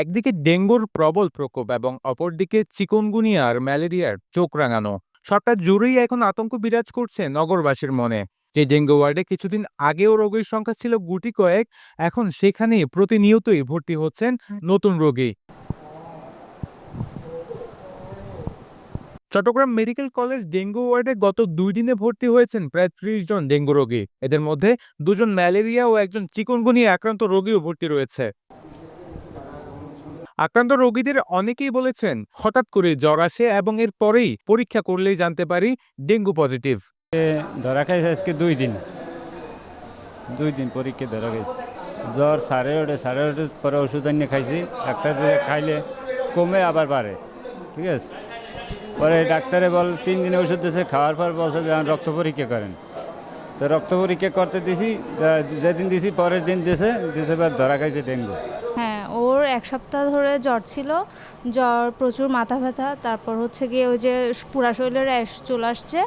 একদিকে ডেঙ্গুর প্রবল প্রকোপ এবং অপরদিকে চিকুনগুনিয়া আর ম্যালেরিয়ার চোখ রাঙানো। সবটা জুড়েই এখন আতঙ্ক বিরাজ করছে নগরবাসীর মনে। যে ডেঙ্গু ওয়ার্ডে কিছুদিন আগেও রোগীর সংখ্যা ছিল গুটি কয়েক, এখন সেখানে প্রতিনিয়তই ভর্তি হচ্ছেন নতুন রোগী। চট্টগ্রাম মেডিকেল কলেজ ডেঙ্গু ওয়ার্ডে গত দুই দিনে ভর্তি হয়েছেন প্রায় ত্রিশ জন ডেঙ্গু রোগী। এদের মধ্যে দুজন ম্যালেরিয়া ও একজন চিকুনগুনিয়া আক্রান্ত রোগীও ভর্তি রয়েছে। আক্রান্ত রোগীদের অনেকেই বলেছেন হঠাৎ করে জ্বর আসে এবং এর পরেই পরীক্ষা করলেই জানতে পারি ডেঙ্গু পজিটিভ। ধরা খাইছে আজকে দুই দিন। দুই দিন পরীক্ষা ধরা গেছে জ্বর সাড়ে ওঠে সাড়ে ওঠে পরে ওষুধ আনিয়ে খাইছি। ডাক্তার দিয়ে খাইলে কমে আবার বাড়ে ঠিক আছে? পরে ডাক্তারে বল তিন দিন ওষুধ দিয়েছে খাওয়ার পর বলছে যে রক্ত পরীক্ষা করেন। তো রক্ত পরীক্ষা করতে দিছি যেদিন দিছি পরের দিন দিয়েছে দিয়েছে ধরা খাইছে ডেঙ্গু। হ্যাঁ এক সপ্তাহ ধরে জ্বর ছিল। জ্বর, প্রচুর মাথা ব্যথা, তারপর হচ্ছে গিয়ে ওই যে পুরা শরীরে র্যাশ চলে আসছে।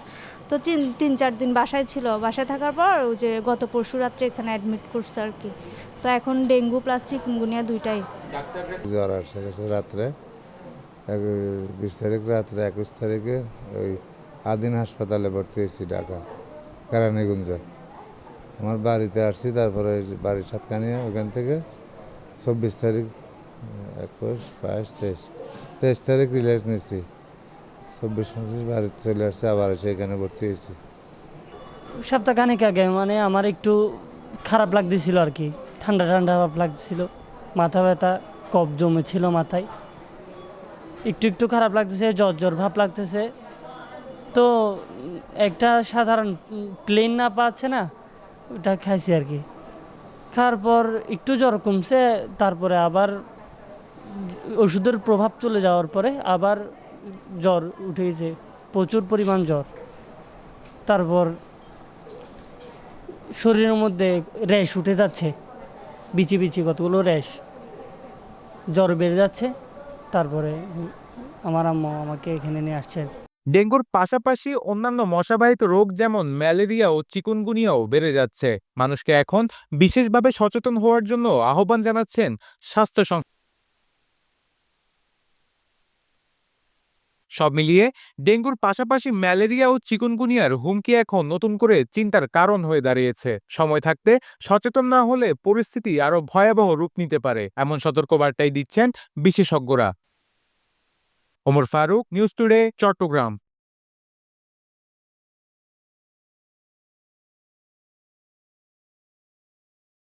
তো তিন তিন, চার দিন বাসায় ছিল। বাসায় থাকার পর ওই যে গত পরশু রাত্রে এখানে অ্যাডমিট করছে আর কি। তো এখন ডেঙ্গু প্লাস চিকুনগুনিয়া দুইটাই। জ্বর আসে গেছে রাত্রে। বিশ তারিখ রাত্রে, একুশ তারিখে ওই আদিন হাসপাতালে ভর্তি হয়েছি ঢাকা, কেরানীগঞ্জে। আমার বাড়িতে আসছি, তারপরে বাড়ির সাতকানিয়া ওখান থেকে। চব্বিশ তারিখ একুশ বাইশ তেইশ তেইশ তারিখ রিলেজ নিয়েছি। চব্বিশ পঁচিশ বাড়িতে চলে আসছে, আবার এসে এখানে ভর্তি হয়েছি। সপ্তাহখানেক আগে মানে আমার একটু খারাপ লাগতেছিল আর কি। ঠান্ডা ঠান্ডা ভাব লাগতেছিল। মাথা ব্যথা, কফ জমেছিল মাথায়। একটু একটু খারাপ লাগতেছে, জ্বর জ্বর ভাব লাগতেছে। তো একটা সাধারণ প্লেন না পাচ্ছে না, ওটা খাইছি আর কি। খাওয়ার পর একটু জ্বর কমছে, তারপরে আবার ওষুধের প্রভাব চলে যাওয়ার পরে আবার জ্বর উঠে গেছে। প্রচুর পরিমাণ জ্বর। তারপর শরীরের মধ্যে র্যাশ উঠে যাচ্ছে। বিচি বিচি কতগুলো র্যাশ। জ্বর বেড়ে যাচ্ছে। তারপরে আমার আম্মু আমাকে এখানে নিয়ে আসছে। ডেঙ্গুর পাশাপাশি অন্যান্য মশাবাহিত রোগ যেমন ম্যালেরিয়া ও চিকুনগুনিয়াও বেড়ে যাচ্ছে। মানুষকে এখন বিশেষভাবে সচেতন হওয়ার জন্য আহ্বান জানাচ্ছেন স্বাস্থ্য সং সব মিলিয়ে ডেঙ্গুর পাশাপাশি ম্যালেরিয়া ও চিকুনগুনিয়ার হুমকি এখন নতুন করে চিন্তার কারণ হয়ে দাঁড়িয়েছে। সময় থাকতে সচেতন না হলে পরিস্থিতি আরও ভয়াবহ রূপ নিতে পারে, এমন সতর্কবার্তাই দিচ্ছেন বিশেষজ্ঞরা। Omar Faruk, news today, Chattogram.